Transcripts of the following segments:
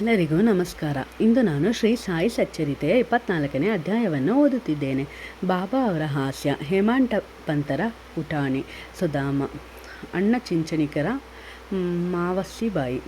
ಎಲ್ಲರಿಗೂ ನಮಸ್ಕಾರ. ಇಂದು ನಾನು ಶ್ರೀ ಸಾಯಿ ಸಚ್ಚರಿತೆಯ ಇಪ್ಪತ್ನಾಲ್ಕನೇ ಅಧ್ಯಾಯವನ್ನು ಓದುತ್ತಿದ್ದೇನೆ. ಬಾಬಾ ಅವರ ಹಾಸ್ಯ ಹೇಮಾಂಟ ಪಂತರ, ಪುಟಾಣಿ, ಸುಧಾಮ, ಅಣ್ಣ ಚಿಂಚಣಿಕರ, ಮಾವಸ್ಸಿಬಾಯಿ.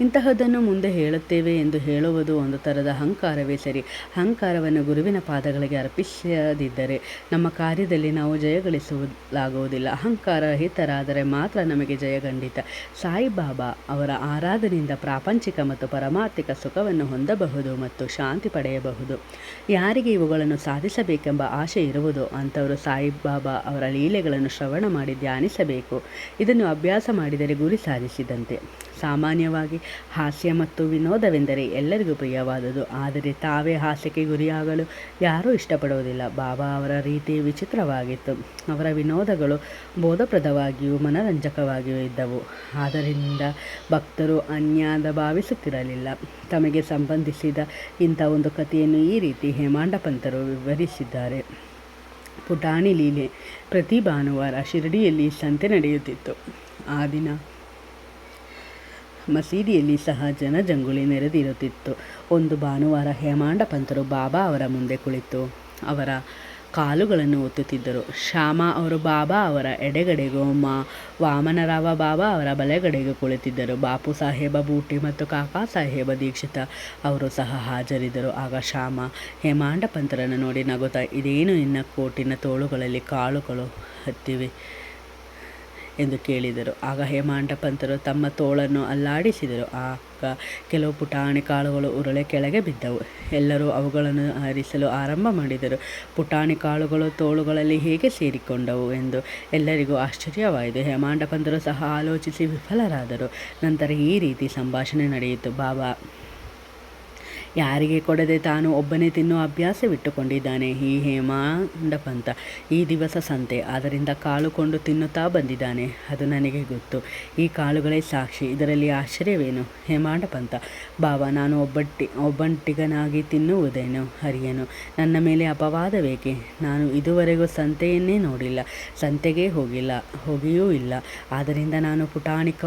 ಇಂತಹದ್ದನ್ನು ಮುಂದೆ ಹೇಳುತ್ತೇವೆ ಎಂದು ಹೇಳುವುದು ಒಂದು ಥರದ ಅಹಂಕಾರವೇ ಸರಿ. ಅಹಂಕಾರವನ್ನು ಗುರುವಿನ ಪಾದಗಳಿಗೆ ಅರ್ಪಿಸದಿದ್ದರೆ ನಮ್ಮ ಕಾರ್ಯದಲ್ಲಿ ನಾವು ಜಯಗಳಿಸಲಾಗುವುದಿಲ್ಲ ಅಹಂಕಾರ ರಹಿತರಾದರೆ ಮಾತ್ರ ನಮಗೆ ಜಯಗಂಡಿತ ಸಾಯಿಬಾಬಾ ಅವರ ಆರಾಧನೆಯಿಂದ ಪ್ರಾಪಂಚಿಕ ಮತ್ತು ಪರಮಾರ್ಥಿಕ ಸುಖವನ್ನು ಹೊಂದಬಹುದು ಮತ್ತು ಶಾಂತಿ ಪಡೆಯಬಹುದು. ಯಾರಿಗೆ ಇವುಗಳನ್ನು ಸಾಧಿಸಬೇಕೆಂಬ ಆಶೆ ಇರುವುದು ಅಂಥವರು ಸಾಯಿಬಾಬಾ ಅವರ ಲೀಲೆಗಳನ್ನು ಶ್ರವಣ ಮಾಡಿ ಧ್ಯಾನಿಸಬೇಕು. ಇದನ್ನು ಅಭ್ಯಾಸ ಮಾಡಿದರೆ ಗುರಿ ಸಾಧಿಸಿದಂತೆ. ಸಾಮಾನ್ಯವಾಗಿ ಹಾಸ್ಯ ಮತ್ತು ವಿನೋದವೆಂದರೆ ಎಲ್ಲರಿಗೂ ಪ್ರಿಯವಾದುದು ಆದರೆ ತಾವೇ ಹಾಸ್ಯಕ್ಕೆ ಗುರಿಯಾಗಲು ಯಾರೂ ಇಷ್ಟಪಡುವುದಿಲ್ಲ. ಬಾಬಾ ಅವರ ರೀತಿ ವಿಚಿತ್ರವಾಗಿತ್ತು. ಅವರ ವಿನೋದಗಳು ಬೋಧಪ್ರದವಾಗಿಯೂ ಮನರಂಜಕವಾಗಿಯೂ ಇದ್ದವು. ಆದ್ದರಿಂದ ಭಕ್ತರು ಅನ್ಯಾದ ಭಾವಿಸುತ್ತಿರಲಿಲ್ಲ. ತಮಗೆ ಸಂಬಂಧಿಸಿದ ಇಂಥ ಒಂದು ಕಥೆಯನ್ನು ಈ ರೀತಿ ಹೇಮಾಂಡ ಪಂತರು ವಿವರಿಸಿದ್ದಾರೆ. ಪುಟಾಣಿ ಲೀಲೆ ಪ್ರತಿ ಭಾನುವಾರ ಶಿರಡಿಯಲ್ಲಿ ಸಂತೆ ನಡೆಯುತ್ತಿತ್ತು. ಆ ದಿನ ಮಸೀದಿಯಲ್ಲಿ ಸಹ ಜನಜಂಗುಳಿ ನೆರೆದಿರುತ್ತಿತ್ತು. ಒಂದು ಭಾನುವಾರ ಹೇಮಾಂಡ ಪಂಥರು ಬಾಬಾ ಅವರ ಮುಂದೆ ಕುಳಿತು ಅವರ ಕಾಲುಗಳನ್ನು ಒತ್ತುತ್ತಿದ್ದರು. ಶ್ಯಾಮ ಅವರು ಬಾಬಾ ಅವರ ಎಡೆಗಡೆಗೂ, ಮಾ ವಾಮನರಾವ ಬಾಬಾ ಅವರ ಬಲೆಗಡೆಗೂ ಕುಳಿತಿದ್ದರು. ಬಾಪು ಸಾಹೇಬ ಬೂಟಿ ಮತ್ತು ಕಾಕಾ ಸಾಹೇಬ ದೀಕ್ಷಿತ ಅವರು ಸಹ ಹಾಜರಿದ್ದರು. ಆಗ ಶ್ಯಾಮ ಹೇಮಾಂಡ ಪಂಥರನ್ನು ನೋಡಿ ನಗುತ್ತಾ, ಇದೇನು ನಿನ್ನ ಕೋಟಿನ ತೋಳುಗಳಲ್ಲಿ ಕಾಳುಗಳು ಹತ್ತಿವೆ? ಎಂದು ಕೇಳಿದರು. ಆಗ ಹೇಮಾಂಡಪಂತರು ತಮ್ಮ ತೋಳನ್ನು ಅಲ್ಲಾಡಿಸಿದರು. ಆಗ ಕೆಲವು ಪುಟಾಣಿ ಕಾಳುಗಳು ಉರುಳೆ ಕೆಳಗೆ ಬಿದ್ದವು. ಎಲ್ಲರೂ ಅವುಗಳನ್ನು ಹರಿಸಲು ಆರಂಭ ಮಾಡಿದರು. ಪುಟಾಣಿ ಕಾಳುಗಳು ತೋಳುಗಳಲ್ಲಿ ಹೇಗೆ ಸೇರಿಕೊಂಡವು ಎಂದು ಎಲ್ಲರಿಗೂ ಆಶ್ಚರ್ಯವಾಯಿತು. ಹೇಮಾಂಡಪಂತರು ಸಹ ಆಲೋಚಿಸಿ ವಿಫಲರಾದರು. ನಂತರ ಈ ರೀತಿ ಸಂಭಾಷಣೆ ನಡೆಯಿತು. ಬಾಬಾ ಯಾರಿಗೆ ಕೊಡದೆ ತಾನು ಒಬ್ಬನೇ ತಿನ್ನುವ ಅಭ್ಯಾಸವಿಟ್ಟುಕೊಂಡಿದ್ದಾನೆ? ಈ ಹೇಮಾಂಡ ಪಂತ ಈ ದಿವಸ ಸಂತೆ. ಆದ್ದರಿಂದ ಕಾಳು ಕೊಂಡು ತಿನ್ನುತ್ತಾ ಬಂದಿದ್ದಾನೆ. ಅದು ನನಗೆ ಗೊತ್ತು. ಈ ಕಾಳುಗಳೇ ಸಾಕ್ಷಿ. ಇದರಲ್ಲಿ ಆಶ್ಚರ್ಯವೇನು? ಹೇಮಾಂಡ ಪಂತ ಬಾಬಾ ನಾನು ಒಬ್ಬಟ್ಟಿ, ಒಬ್ಬಂಟಿಗನಾಗಿ ತಿನ್ನುವುದೇನು? ಹರಿಯನು ನನ್ನ ಮೇಲೆ ಅಪವಾದವೇಕೆ ನಾನು ಇದುವರೆಗೂ ಸಂತೆಯನ್ನೇ ನೋಡಿಲ್ಲ. ಸಂತೆಗೆ ಹೋಗಿಲ್ಲ, ಹೋಗಿಯೂ ಇಲ್ಲ. ಆದ್ದರಿಂದ ನಾನು ಪುಟಾಣಿಕ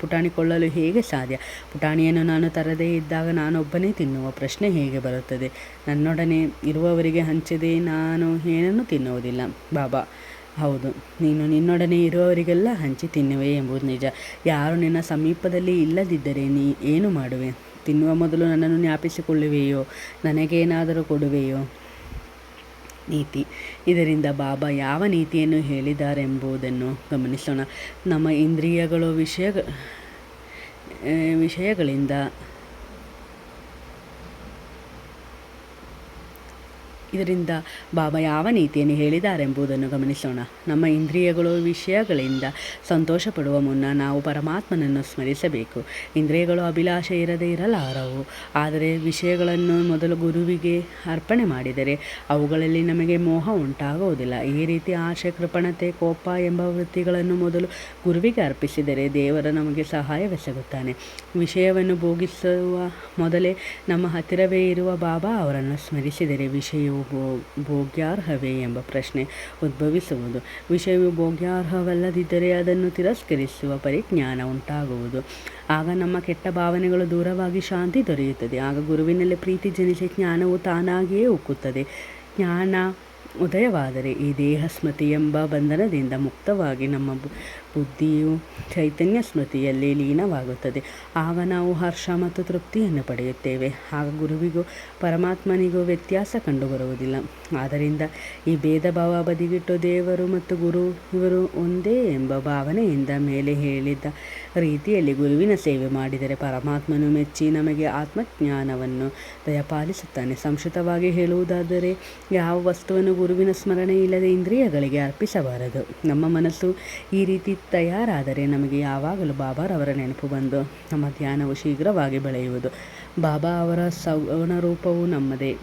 ಪುಟಾಣಿ ಕೊಳ್ಳಲು ಹೇಗೆ ಸಾಧ್ಯ? ಪುಟಾಣಿಯನ್ನು ನಾನು ತರದೇ ಇದ್ದಾಗ ನಾನೊಬ್ಬನೇ ತಿನ್ನುವ ಪ್ರಶ್ನೆ ಹೇಗೆ ಬರುತ್ತದೆ? ನನ್ನೊಡನೆ ಇರುವವರಿಗೆ ಹಂಚದೆ, ನಾನು ಏನನ್ನು ತಿನ್ನುವುದಿಲ್ಲ. ಬಾಬಾ, ಹೌದು, ನೀನು ನಿನ್ನೊಡನೆ ಇರುವವರಿಗೆಲ್ಲ ಹಂಚಿ ತಿನ್ನುವೆ ಎಂಬುದು ನಿಜ. ಯಾರು ನಿನ್ನ ಸಮೀಪದಲ್ಲಿ ಇಲ್ಲದಿದ್ದರೆ ನೀ ಏನು ಮಾಡುವೆ? ತಿನ್ನುವ ಮೊದಲು ನನ್ನನ್ನು ಜ್ಞಾಪಿಸಿಕೊಳ್ಳುವೆಯೋ? ನನಗೇನಾದರೂ ಕೊಡುವೆಯೋ? ನೀತಿ. ಇದರಿಂದ ಬಾಬಾ ಯಾವ ನೀತಿಯನ್ನು ಹೇಳಿದ್ದಾರೆಂಬುದನ್ನು ಗಮನಿಸೋಣ. ನಮ್ಮ ಇಂದ್ರಿಯಗಳು ವಿಷಯ ವಿಷಯಗಳಿಂದ ಇದರಿಂದ ಬಾಬಾ ಯಾವ ನೀತಿಯನ್ನು ಹೇಳಿದ್ದಾರೆಂಬುದನ್ನು ಗಮನಿಸೋಣ. ನಮ್ಮ ಇಂದ್ರಿಯಗಳು ವಿಷಯಗಳಿಂದ ಸಂತೋಷ ಪಡುವ ಮುನ್ನ ನಾವು ಪರಮಾತ್ಮನನ್ನು ಸ್ಮರಿಸಬೇಕು. ಇಂದ್ರಿಯಗಳು ಅಭಿಲಾಷೆ ಇರದೇ ಇರಲಾರವು. ಆದರೆ ವಿಷಯಗಳನ್ನು ಮೊದಲು ಗುರುವಿಗೆ ಅರ್ಪಣೆ ಮಾಡಿದರೆ ಅವುಗಳಲ್ಲಿ ನಮಗೆ ಮೋಹ ಉಂಟಾಗುವುದಿಲ್ಲ. ಈ ರೀತಿ ಆಶೆ, ಕೃಪಣತೆ, ಕೋಪ ಎಂಬ ವೃತ್ತಿಗಳನ್ನು ಮೊದಲು ಗುರುವಿಗೆ ಅರ್ಪಿಸಿದರೆ ದೇವರು ನಮಗೆ ಸಹಾಯವೆಸಗುತ್ತಾನೆ ವಿಷಯವನ್ನು ಭೋಗಿಸುವ ಮೊದಲೇ ನಮ್ಮ ಹತ್ತಿರವೇ ಇರುವ ಬಾಬಾ ಅವರನ್ನು ಸ್ಮರಿಸಿದರೆ ವಿಷಯವು ಭೋಗ್ಯಾರ್ಹವೇ ಎಂಬ ಪ್ರಶ್ನೆ ಉದ್ಭವಿಸುವುದು. ವಿಷಯವು ಭೋಗ್ಯಾರ್ಹವಲ್ಲದಿದ್ದರೆ ಅದನ್ನು ತಿರಸ್ಕರಿಸುವ ಪರಿಜ್ಞಾನ ಉಂಟಾಗುವುದು. ಆಗ ನಮ್ಮ ಕೆಟ್ಟ ಭಾವನೆಗಳು ದೂರವಾಗಿ ಶಾಂತಿ ದೊರೆಯುತ್ತದೆ. ಆಗ ಗುರುವಿನಲ್ಲಿ ಪ್ರೀತಿ ಜನಿಸಿ ಜ್ಞಾನವು ತಾನಾಗಿಯೇ ಉಕ್ಕುತ್ತದೆ. ಜ್ಞಾನ ಉದಯವಾದರೆ ಈ ದೇಹ ಸ್ಮೃತಿ ಎಂಬ ಬಂಧನದಿಂದ ಮುಕ್ತವಾಗಿ ನಮ್ಮ ಬುದ್ಧಿಯು ಚೈತನ್ಯ ಸ್ಮೃತಿಯಲ್ಲಿ ಲೀನವಾಗುತ್ತದೆ. ಆಗ ನಾವು ಹರ್ಷ ಮತ್ತು ತೃಪ್ತಿಯನ್ನು ಪಡೆಯುತ್ತೇವೆ. ಆಗ ಗುರುವಿಗೂ ಪರಮಾತ್ಮನಿಗೂ ವ್ಯತ್ಯಾಸ ಕಂಡುಬರುವುದಿಲ್ಲ. ಆದ್ದರಿಂದ ಈ ಭೇದ ಭಾವ ಬದಿಗಿಟ್ಟು ದೇವರು ಮತ್ತು ಗುರು ಇವರು ಒಂದೇ ಎಂಬ ಭಾವನೆಯಿಂದ ಮೇಲೆ ಹೇಳಿದ ರೀತಿಯಲ್ಲಿ ಗುರುವಿನ ಸೇವೆ ಮಾಡಿದರೆ ಪರಮಾತ್ಮನು ಮೆಚ್ಚಿ ನಮಗೆ ಆತ್ಮಜ್ಞಾನವನ್ನು ದಯಪಾಲಿಸುತ್ತಾನೆ. ಸಂಶುತವಾಗಿ ಹೇಳುವುದಾದರೆ, ಯಾವ ವಸ್ತುವನ್ನು ಗುರುವಿನ ಸ್ಮರಣೆ ಇಲ್ಲದೆ ಇಂದ್ರಿಯಗಳಿಗೆ ಅರ್ಪಿಸಬಾರದು? ನಮ್ಮ ಮನಸ್ಸು ಈ ರೀತಿ ತಯಾರಾದರೆ ನಮಗೆ ಯಾವಾಗಲೂ ಬಾಬಾರವರ ನೆನಪು ಬಂದು ನಮ್ಮ ಧ್ಯಾನವು ಶೀಘ್ರವಾಗಿ ಬೆಳೆಯುವುದು. ಬಾಬಾ ಅವರ ಸಗುಣ ರೂಪವು ನಮ್ಮದೇ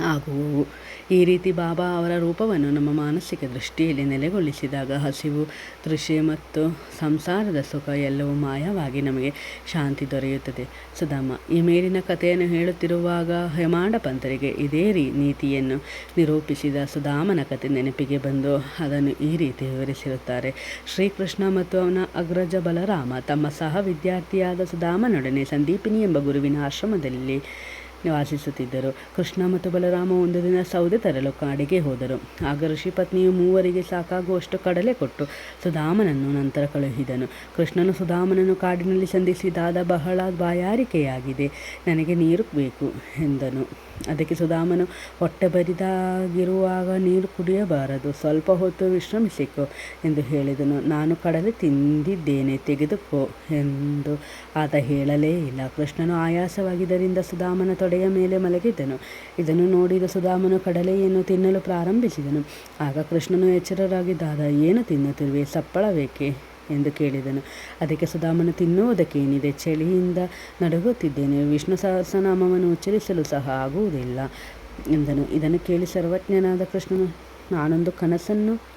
ಆಗುವು ಈ ರೀತಿ ಬಾಬಾ ಅವರ ರೂಪವನ್ನು ನಮ್ಮ ಮಾನಸಿಕ ದೃಷ್ಟಿಯಲ್ಲಿ ನೆಲೆಗೊಳಿಸಿದಾಗ ಹಸಿವು ತೃಷೆ ಮತ್ತು ಸಂಸಾರದ ಸುಖ ಎಲ್ಲವೂ ಮಾಯವಾಗಿ ನಮಗೆ ಶಾಂತಿ ದೊರೆಯುತ್ತದೆ. ಸುಧಾಮ, ಈ ಮೇಲಿನ ಕಥೆಯನ್ನು ಹೇಳುತ್ತಿರುವಾಗ ಹೇಮಾಂಡ ಪಂತರಿಗೆ ಇದೇ ರೀ ನೀತಿಯನ್ನು ನಿರೂಪಿಸಿದ ಸುಧಾಮನ ಕಥೆ ನೆನಪಿಗೆ ಬಂದು ಅದನ್ನು ಈ ರೀತಿ ವಿವರಿಸಿರುತ್ತಾರೆ. ಶ್ರೀಕೃಷ್ಣ ಮತ್ತು ಅವನ ಅಗ್ರಜ ಬಲರಾಮ ತಮ್ಮ ಸಹ ವಿದ್ಯಾರ್ಥಿಯಾದ ಸುಧಾಮನೊಡನೆ ಸಂದೀಪಿನಿ ಎಂಬ ಗುರುವಿನ ಆಶ್ರಮದಲ್ಲಿ ನಿವಾಸಿಸುತ್ತಿದ್ದರು ಕೃಷ್ಣ ಮತ್ತು ಬಲರಾಮ ಒಂದು ದಿನ ಸೌದೆ ತರಲು ಕಾಡಿಗೆ ಹೋದರು. ಆಗ ಋಷಿ ಪತ್ನಿಯು ಮೂವರಿಗೆ ಸಾಕಾಗುವಷ್ಟು ಕಡಲೆ ಕೊಟ್ಟು ಸುಧಾಮನನ್ನು ನಂತರ ಕಳುಹಿದನು. ಕೃಷ್ಣನು ಸುಧಾಮನನ್ನು ಕಾಡಿನಲ್ಲಿ ಸಂಧಿಸಿದಾದ ಬಹಳ ಬಾಯಾರಿಕೆಯಾಗಿದೆ. ನನಗೆ ನೀರು ಬೇಕು ಎಂದನು. ಅದಕ್ಕೆ ಸುಧಾಮನು ಹೊಟ್ಟೆ ಬರಿದಾಗಿರುವಾಗ ನೀರು ಕುಡಿಯಬಾರದು, ಸ್ವಲ್ಪ ಹೊತ್ತು ವಿಶ್ರಮಿಸಿಕೊ ಎಂದು ಹೇಳಿದನು. ನಾನು ಕಡಲೆ ತಿಂದಿದ್ದೇನೆ, ತೆಗೆದುಕೋ ಎಂದು ಆತ ಹೇಳಲೇ ಇಲ್ಲ. ಕೃಷ್ಣನು ಆಯಾಸವಾಗಿದ್ದರಿಂದ ಸುಧಾಮನ ತೊಡೆಯ ಮೇಲೆ ಮಲಗಿದ್ದನು ಇದನ್ನು ನೋಡಿದ ಸುಧಾಮನು ಕಡಲೆಯನ್ನು ತಿನ್ನಲು ಪ್ರಾರಂಭಿಸಿದನು. ಆಗ ಕೃಷ್ಣನು ಎಚ್ಚರರಾಗಿದ್ದಾದ ಏನು ತಿನ್ನುತ್ತಿರುವೆ? ಸಪ್ಪಳಬೇಕೆ ಎಂದು ಕೇಳಿದನು. ಅದಕ್ಕೆ ಸುಧಾಮನು ತಿನ್ನುವುದಕ್ಕೇನಿದೆ ಚಳಿಯಿಂದ ನಡುಗುತ್ತಿದ್ದೇನೆ. ವಿಷ್ಣು ಸಹಸ್ರನಾಮವನ್ನು ಉಚ್ಚರಿಸಲು ಸಹ ಆಗುವುದಿಲ್ಲ ಎಂದನು. ಇದನ್ನು ಕೇಳಿ ಸರ್ವಜ್ಞನಾದ ಕೃಷ್ಣನು, ನಾನೊಂದು ಕನಸನ್ನು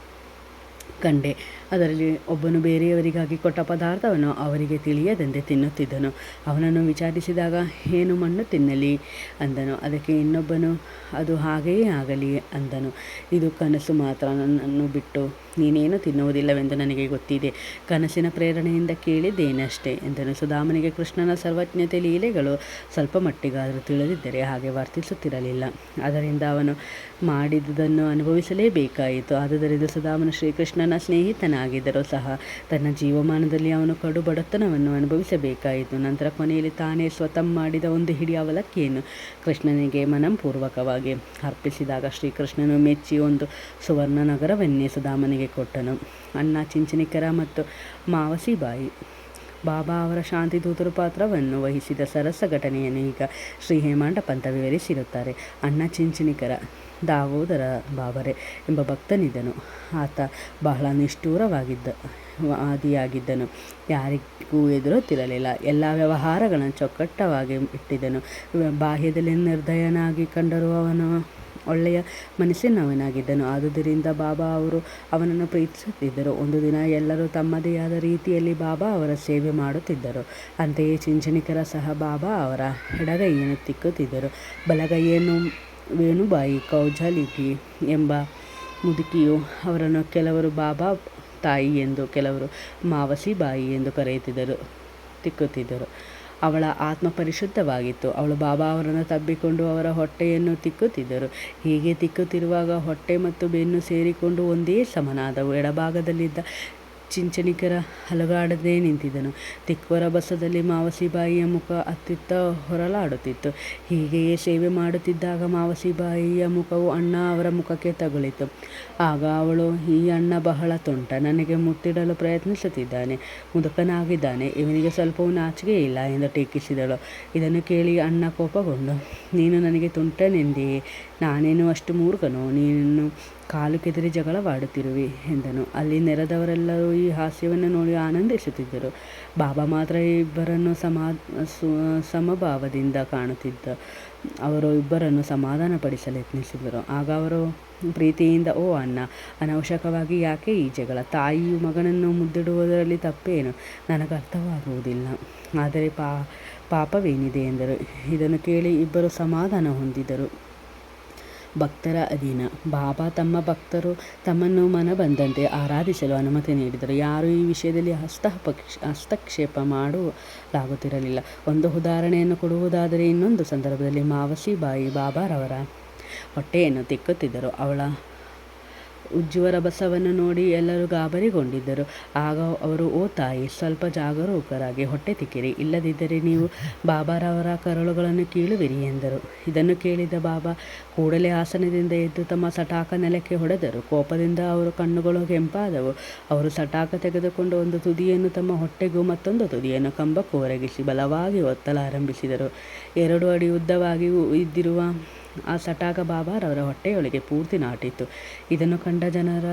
ಕಂಡೆ. ಅದರಲ್ಲಿ ಒಬ್ಬನು ಬೇರೆಯವರಿಗಾಗಿ ಕೊಟ್ಟ ಪದಾರ್ಥವನ್ನು ಅವರಿಗೆ ತಿಳಿಯದಂತೆ ತಿನ್ನುತ್ತಿದ್ದನು. ಅವನನ್ನು ವಿಚಾರಿಸಿದಾಗ, ಏನು ಮಣ್ಣು ತಿನ್ನಲಿ? ಅಂದನು. ಅದಕ್ಕೆ ಇನ್ನೊಬ್ಬನು, ಅದು ಹಾಗೆಯೇ ಆಗಲಿ, ಅಂದನು. ಇದು ಕನಸು ಮಾತ್ರ. ನನ್ನನ್ನು ಬಿಟ್ಟು ನೀನೇನು ತಿನ್ನುವುದಿಲ್ಲವೆಂದು ನನಗೆ ಗೊತ್ತಿದೆ. ಕನಸಿನ ಪ್ರೇರಣೆಯಿಂದ ಕೇಳಿದ್ದೇನಷ್ಟೇ, ಎಂದನು. ಸುಧಾಮನಿಗೆ ಕೃಷ್ಣನ ಸರ್ವಜ್ಞತೆ ಲೀಲೆಗಳು ಸ್ವಲ್ಪ ಮಟ್ಟಿಗಾದರೂ ತಿಳಿದಿದ್ದರೆ ಹಾಗೆ ವರ್ತಿಸುತ್ತಿರಲಿಲ್ಲ. ಅದರಿಂದ ಅವನು ಮಾಡಿದುದನ್ನು ಅನುಭವಿಸಲೇಬೇಕಾಯಿತು. ಆದುದರಿಂದ ಸುಧಾಮನ ಶ್ರೀಕೃಷ್ಣನ ಸ್ನೇಹಿತನಾಗಿದ್ದರೂ ಸಹ ತನ್ನ ಜೀವಮಾನದಲ್ಲಿ ಅವನು ಕಡು ಬಡತನವನ್ನು ಅನುಭವಿಸಬೇಕಾಯಿತು. ನಂತರ ಕೊನೆಯಲ್ಲಿ ತಾನೇ ಸ್ವತಃ ಮಾಡಿದ ಒಂದು ಹಿಡಿ ಅವಲಕ್ಕಿಯನ್ನು ಕೃಷ್ಣನಿಗೆ ಮನಂಪೂರ್ವಕವಾಗಿ ಅರ್ಪಿಸಿದಾಗ ಶ್ರೀಕೃಷ್ಣನು ಮೆಚ್ಚಿ ಒಂದು ಸುವರ್ಣ ನಗರವನ್ನೇ ಸುಧಾಮನಿಗೆ ಕೊಟ್ಟನು. ಅಣ್ಣ ಚಿಂಚನಿಕರ ಮತ್ತು ಮಾವಸಿಬಾಯಿ ಬಾಬಾ ಅವರ ಶಾಂತಿ ದೂತರು ಪಾತ್ರವನ್ನು ವಹಿಸಿದ ಸರಸ ಘಟನೆಯನ್ನು ಈಗ ಶ್ರೀ ಹೇಮಾಂಡ ಪಂತ ವಿವರಿಸಿರುತ್ತಾರೆ. ಅಣ್ಣ ಚಿಂಚಿನಿಕರ ದಾವೋದರ ಬಾಬರೆ ಎಂಬ ಭಕ್ತನಿದ್ದನು. ಆತ ಬಹಳ ನಿಷ್ಠೂರವಾಗಿದ್ದ, ಆದಿಯಾಗಿದ್ದನು. ಯಾರಿಗೂ ಎದುರುತ್ತಿರಲಿಲ್ಲ ಎಲ್ಲ ವ್ಯವಹಾರಗಳನ್ನು ಚೊಕ್ಕಟ್ಟವಾಗಿ ಇಟ್ಟಿದ್ದನು. ಬಾಹ್ಯದಲ್ಲಿ ನಿರ್ದಯನಾಗಿ ಕಂಡರೂ ಒಳ್ಳೆಯ ಮನಸ್ಸಿನವನಾಗಿದ್ದನು ಆದುದರಿಂದ ಬಾಬಾ ಅವರು ಅವನನ್ನು ಪ್ರೀತಿಸುತ್ತಿದ್ದರು. ಒಂದು ದಿನ ಎಲ್ಲರೂ ತಮ್ಮದೇ ಆದ ರೀತಿಯಲ್ಲಿ ಬಾಬಾ ಅವರ ಸೇವೆ ಮಾಡುತ್ತಿದ್ದರು. ಅಂತೆಯೇ ಚಿಂಚನಿಕರ ಸಹ ಬಾಬಾ ಅವರ ಎಡಗೈಯನ್ನು ತಿಕ್ಕುತ್ತಿದ್ದರು. ಬಲಗೈಯನ್ನು ವೇಣುಬಾಯಿ ಕೌಜಾಲಿಗಿ ಎಂಬ ಮುದುಕಿಯು ಅವರನ್ನು ಕೆಲವರು ಬಾಬಾ ತಾಯಿ ಎಂದು, ಕೆಲವರು ಮಾವಸಿ ಬಾಯಿ ಎಂದು ಕರೆಯುತ್ತಿದ್ದರು, ತಿಕ್ಕುತ್ತಿದ್ದರು. ಅವಳ ಆತ್ಮ ಪರಿಶುದ್ಧವಾಗಿತ್ತು. ಅವಳು ಬಾಬಾ ಅವರನ್ನು ತಬ್ಬಿಕೊಂಡು ಅವರ ಹೊಟ್ಟೆಯನ್ನು ತಿಕ್ಕುತ್ತಿದ್ದರು. ಹೀಗೆ ತಿಕ್ಕುತ್ತಿರುವಾಗ ಹೊಟ್ಟೆ ಮತ್ತು ಬೆನ್ನು ಸೇರಿಕೊಂಡು ಒಂದೇ ಸಮನಾದವು. ಎಡಭಾಗದಲ್ಲಿದ್ದ ಚಿಂಚಣಿಕರ ಹಲಗಾಡದೆ ನಿಂತಿದ್ದನು ತಿಕ್ವರ ಬಸದಲ್ಲಿ ಮಾವಸಿಬಾಯಿಯ ಮುಖ ಅತ್ತಿತ್ತ ಹೊರಲಾಡುತ್ತಿತ್ತು. ಹೀಗೆಯೇ ಸೇವೆ ಮಾಡುತ್ತಿದ್ದಾಗ ಮಾವಸಿಬಾಯಿಯ ಮುಖವು ಅಣ್ಣ ಅವರ ಮುಖಕ್ಕೆ ತಗುಲಿತು. ಆಗ ಅವಳು, ಈ ಅಣ್ಣ ಬಹಳ ತುಂಟ, ನನಗೆ ಮುತ್ತಿಡಲು ಪ್ರಯತ್ನಿಸುತ್ತಿದ್ದಾನೆ, ಮುದುಕನಾಗಿದ್ದಾನೆ, ಇವನಿಗೆ ಸ್ವಲ್ಪವೂ ನಾಚಿಕೆ ಇಲ್ಲ ಎಂದು ಟೀಕಿಸಿದಳು. ಇದನ್ನು ಕೇಳಿ ಅಣ್ಣ ಕೋಪಗೊಂಡು, ನೀನು ನನಗೆ ತುಂಟನೆಂದೆಯೇ? ನಾನೇನು ಅಷ್ಟು ಮೂರ್ಖನೋ? ನೀನು ಕಾಲು ಕೆದರಿ ಜಗಳವಾಡುತ್ತಿರುವೆ ಎಂದನು. ಅಲ್ಲಿ ನೆರೆದವರೆಲ್ಲರೂ ಈ ಹಾಸ್ಯವನ್ನು ನೋಡಿ ಆನಂದಿಸುತ್ತಿದ್ದರು. ಬಾಬಾ ಮಾತ್ರ ಇಬ್ಬರನ್ನು ಸಮಾ ಸಮಭಾವದಿಂದ ಕಾಣುತ್ತಿದ್ದ. ಅವರು ಇಬ್ಬರನ್ನು ಸಮಾಧಾನಪಡಿಸಲು ಯತ್ನಿಸಿದರು ಆಗ ಅವರು ಪ್ರೀತಿಯಿಂದ, ಓ ಅಣ್ಣ, ಅನವಶ್ಯಕವಾಗಿ ಯಾಕೆ ಈ ಜಗಳ? ತಾಯಿಯು ಮಗನನ್ನು ಮುದ್ದಿಡುವುದರಲ್ಲಿ ತಪ್ಪೇನು? ನನಗೆ ಅರ್ಥವಾಗುವುದಿಲ್ಲ. ಆದರೆ ಪಾ, ಪಾಪವೇನಿದೆ? ಎಂದರು. ಇದನ್ನು ಕೇಳಿ ಇಬ್ಬರು ಸಮಾಧಾನ ಹೊಂದಿದರು. ಭಕ್ತರ ಅಧೀನ. ಬಾಬಾ ತಮ್ಮ ಭಕ್ತರು ತಮ್ಮನ್ನು ಮನ ಬಂದಂತೆ ಆರಾಧಿಸಲು ಅನುಮತಿ ನೀಡಿದರು. ಯಾರೂ ಈ ವಿಷಯದಲ್ಲಿ ಹಸ್ತಪಕ್ಷ ಹಸ್ತಕ್ಷೇಪ ಮಾಡಲಾಗುತ್ತಿರಲಿಲ್ಲ. ಒಂದು ಉದಾಹರಣೆಯನ್ನು ಕೊಡುವುದಾದರೆ ಇನ್ನೊಂದು ಸಂದರ್ಭದಲ್ಲಿ ಮಾವಸಿ ಬಾಯಿ ಬಾಬಾರವರ ಹೊಟ್ಟೆಯನ್ನು ತಿಕ್ಕುತ್ತಿದ್ದರು. ಅವಳ ಉಜ್ಜುವ ಬಸವನ್ನು ನೋಡಿ ಎಲ್ಲರೂ ಗಾಬರಿಗೊಂಡಿದ್ದರು. ಆಗ ಅವರು, ಓ ತಾಯಿ, ಸ್ವಲ್ಪ ಜಾಗರೂಕರಾಗಿ ಹೊಟ್ಟೆ ತಿಕ್ಕಿರಿ. ಇಲ್ಲದಿದ್ದರೆ ನೀವು ಬಾಬಾರವರ ಕರಳುಗಳನ್ನು ಕೀಳುವಿರಿ ಎಂದರು. ಇದನ್ನು ಕೇಳಿದ ಬಾಬಾ ಕೂಡಲೇ ಆಸನದಿಂದ ಎದ್ದು ತಮ್ಮ ಸಟಾಕ ನೆಲಕ್ಕೆ ಹೊಡೆದರು. ಕೋಪದಿಂದ ಅವರು ಕಣ್ಣುಗಳು ಕೆಂಪಾದವು. ಅವರು ಸಟಾಕ ತೆಗೆದುಕೊಂಡು ಒಂದು ತುದಿಯನ್ನು ತಮ್ಮ ಹೊಟ್ಟೆಗೂ ಮತ್ತೊಂದು ತುದಿಯನ್ನು ಕಂಬಕ್ಕೂ ಒರಗಿಸಿ ಬಲವಾಗಿ ಒತ್ತಲಾರಂಭಿಸಿದರು ಎರಡು ಅಡಿ ಉದ್ದವಾಗಿ ಇದ್ದಿರುವ ಆ ಸಟಾಕ ಅವರ ಹೊಟ್ಟೆಯೊಳಗೆ ಪೂರ್ತಿ ನಾಟಿತ್ತು. ಇದನ್ನು ಕಂಡ ಜನರ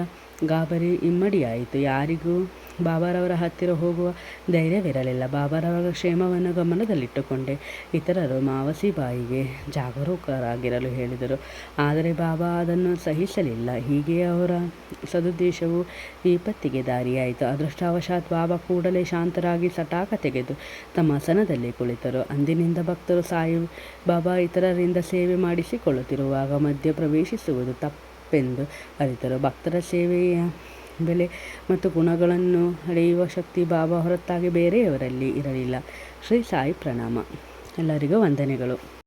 ಗಾಬರಿ ಇಮ್ಮಡಿಯಾಯಿತು. ಯಾರಿಗೂ ಬಾಬಾರವರ ಹತ್ತಿರ ಹೋಗುವ ಧೈರ್ಯವಿರಲಿಲ್ಲ. ಬಾಬಾರವರ ಕ್ಷೇಮವನ್ನು ಗಮನದಲ್ಲಿಟ್ಟುಕೊಂಡೆ. ಇತರರು ಮಾವಸಿ ಬಾಯಿಗೆ ಜಾಗರೂಕರಾಗಿರಲು ಹೇಳಿದರು. ಆದರೆ ಬಾಬಾ ಅದನ್ನು ಸಹಿಸಲಿಲ್ಲ. ಹೀಗೆ ಅವರ ಸದುದ್ದೇಶವು ವಿಪತ್ತಿಗೆ ದಾರಿಯಾಯಿತು. ಅದೃಷ್ಟಾವಶಾತ್ ಬಾಬಾ ಕೂಡಲೇ ಶಾಂತರಾಗಿ ಸಟಾಕ ತೆಗೆದು ತಮ್ಮ ಆಸನದಲ್ಲಿ ಕುಳಿತರು. ಅಂದಿನಿಂದ ಭಕ್ತರು ಸಾಯಿ ಬಾಬಾ ಇತರರಿಂದ ಸೇವೆ ಮಾಡಿಸಿಕೊಳ್ಳುತ್ತಿರುವಾಗ ಮಧ್ಯ ಪ್ರವೇಶಿಸುವುದು ತಪ್ಪೆಂದು ಅರಿತರು. ಭಕ್ತರ ಸೇವೆಯ ಬೆಲೆ ಮತ್ತು ಗುಣಗಳನ್ನು ಅಳೆಯುವ ಶಕ್ತಿ ಬಾಬಾ ಹೊರತಾಗಿ ಬೇರೆಯವರಲ್ಲಿ ಇರಲಿಲ್ಲ. ಶ್ರೀ ಸಾಯಿ ಪ್ರಣಾಮ. ಎಲ್ಲರಿಗೂ ವಂದನೆಗಳು.